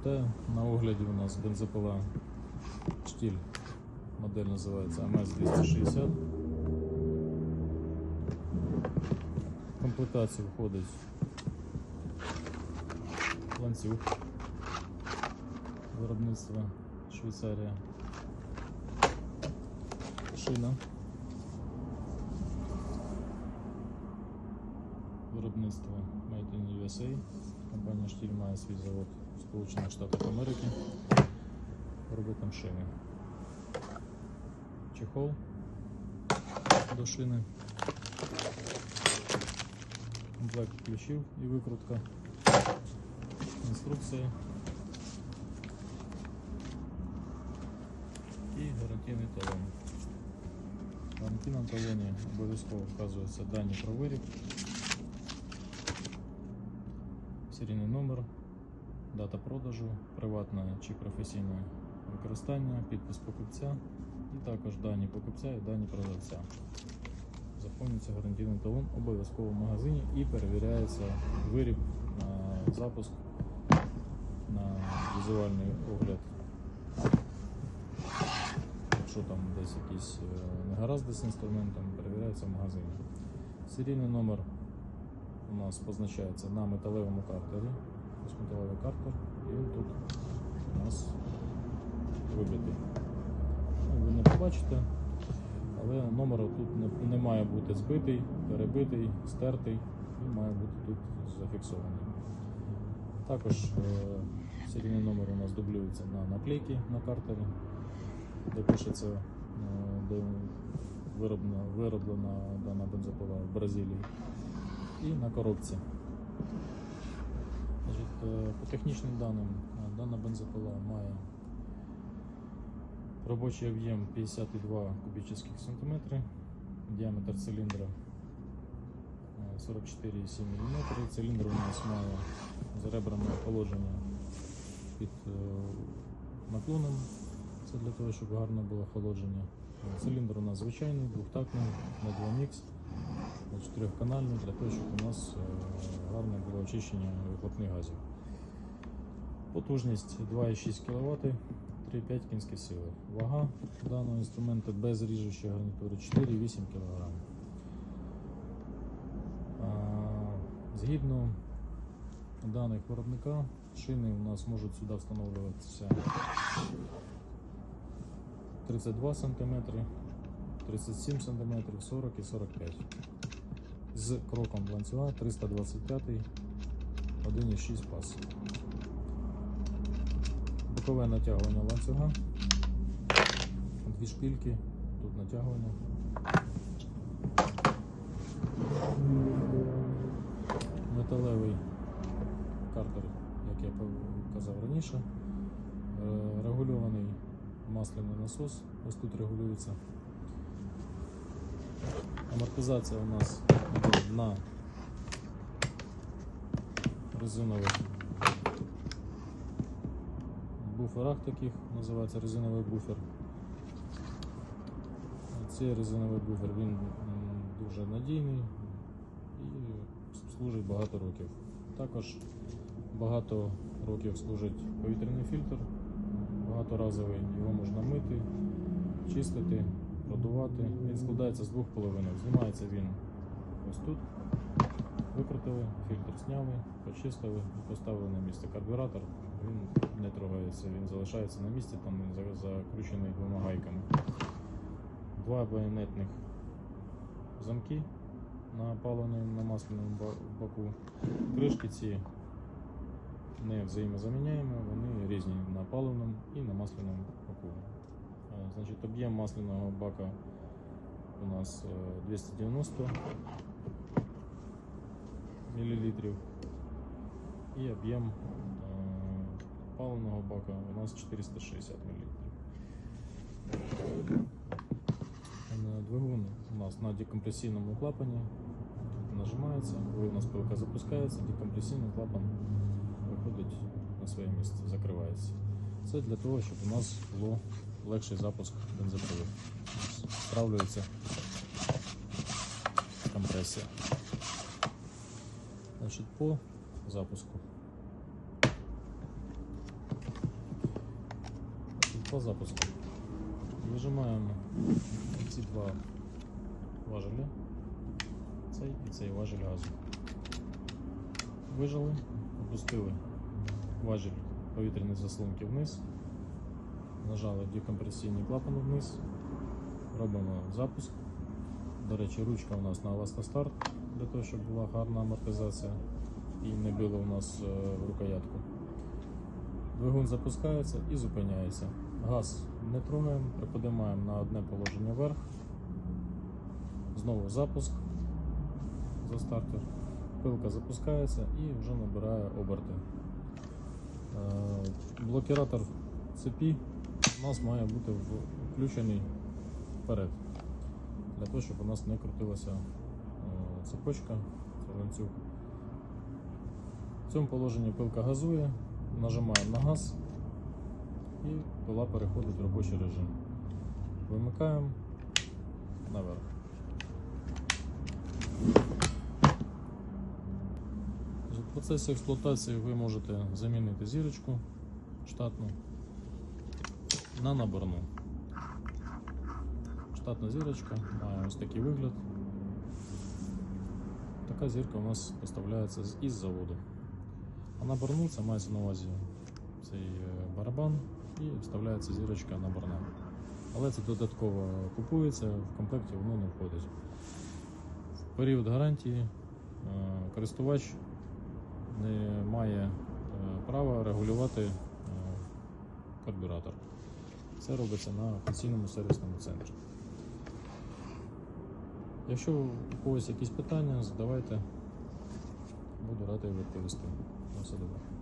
Вітаю. На огляді у нас бензопила штіль. Модель називається АМС 260. В комплектацію входить ланцюг виробництва Швейцарія. Шина. Виробництво Made in USA. Компанія Штіль має свій завод Сполучених Штатах Америки. Робить там шини. Чехол до шини. Комплект ключів і викрутка. Інструкція. І гарантійний талон. В гарантійному талоні обов'язково вказуються дані про виріб. серійний номер, Дата продажу, приватне чи професійне використання, підпис покупця і також дані покупця і дані продавця. Заповнюється гарантійний талон обов'язково в магазині і перевіряється виріб на запуск, на візуальний огляд. Якщо там десь якісь е, негаразди з інструментом, перевіряється в магазині. Серійний номер у нас позначається на металевому картері. Металевий картер, і тут у нас вибитий. Ну, ви не побачите, але номер тут не, має бути збитий, перебитий, стертий, він має бути тут зафіксований. Також е, серійний номер у нас дублюється на наклейки на картері, де пишеться, е, де вироблена, вироблена дана бензопила в Бразилії і на коробці. Е, по технічним даним е, дана бензопила має робочий об'єм 52 кубічних сантиметри, діаметр циліндра е, 44,7 мм. Циліндр у нас має заребране положення під е, наклоном. Це для того, щоб гарно було охолодження. Е, Циліндр у нас звичайний, двохтактний, на два мікс чотирьохканальний для того, щоб у нас е, гарне було очищення вихлопних газів. Потужність 2,6 кВт, 3,5 кінські сили. Вага даного інструменту без ріжучої гарнітури 4,8 кг. Згідно даних виробника, шини у нас можуть сюди встановлюватися 32 см, 37 см, 40 і 45 з кроком ланцюга 325 1,6 пас. Бокове натягування ланцюга, дві шпильки, тут натягування. Металевий картер, як я казав раніше, Е, регульований масляний насос, ось тут регулюється. Амортизація у нас йде на резинових буферах таких, називається резиновий буфер. Цей резиновий буфер він дуже надійний і служить багато років. Також багато років служить повітряний фільтр, багаторазовий, його можна мити, чистити продувати. Він складається з двох половинок. Знімається він ось тут. Викрутили, фільтр зняли, почистили поставили на місце. Карбюратор він не трогається, він залишається на місці, там він закручений двома гайками. Два байонетних замки на паливному на масляному баку. Кришки ці не взаємозаміняємо, вони різні на паливному і на масляному баку. Е, Значить, об'єм масляного бака у нас е, 290 мл і об'єм е, паливного бака у нас 460 мл. Двигун у нас на декомпресійному клапані нажимається, коли у нас пилка запускається, декомпресійний клапан виходить на своє місце, закривається. Це для того, щоб у нас було легший запуск бензопили. Справлюється компресія. Значить, по запуску. по запуску. Вижимаємо ці два важелі, цей і цей важель газу. Вижали, опустили важіль повітряної заслонки вниз, нажали декомпресійний клапан вниз, робимо запуск. До речі, ручка у нас на еластостарт для того, щоб була гарна амортизація і не било у нас е, в рукоятку. Двигун запускається і зупиняється. Газ не трогаємо, приподимаємо на одне положення вверх. Знову запуск за стартер. Пилка запускається і вже набирає оберти. Е, Блокіратор цепі у нас має бути включений вперед, для того, щоб у нас не крутилася цепочка, це ланцюг. В цьому положенні пилка газує, нажимаємо на газ і пила переходить в робочий режим. Вимикаємо наверх. В процесі експлуатації ви можете замінити зірочку штатну на наборну. Штатна зірочка має ось такий вигляд. Така зірка у нас поставляється із заводу. А наборну це мається на увазі цей е, барабан і вставляється зірочка наборна. Але це додатково купується, в комплекті воно не входить. В період гарантії е, користувач не має е, права регулювати карбюратор. Це робиться на офіційному сервісному центрі. Якщо у когось якісь питання, задавайте. Буду радий відповісти. На все добре.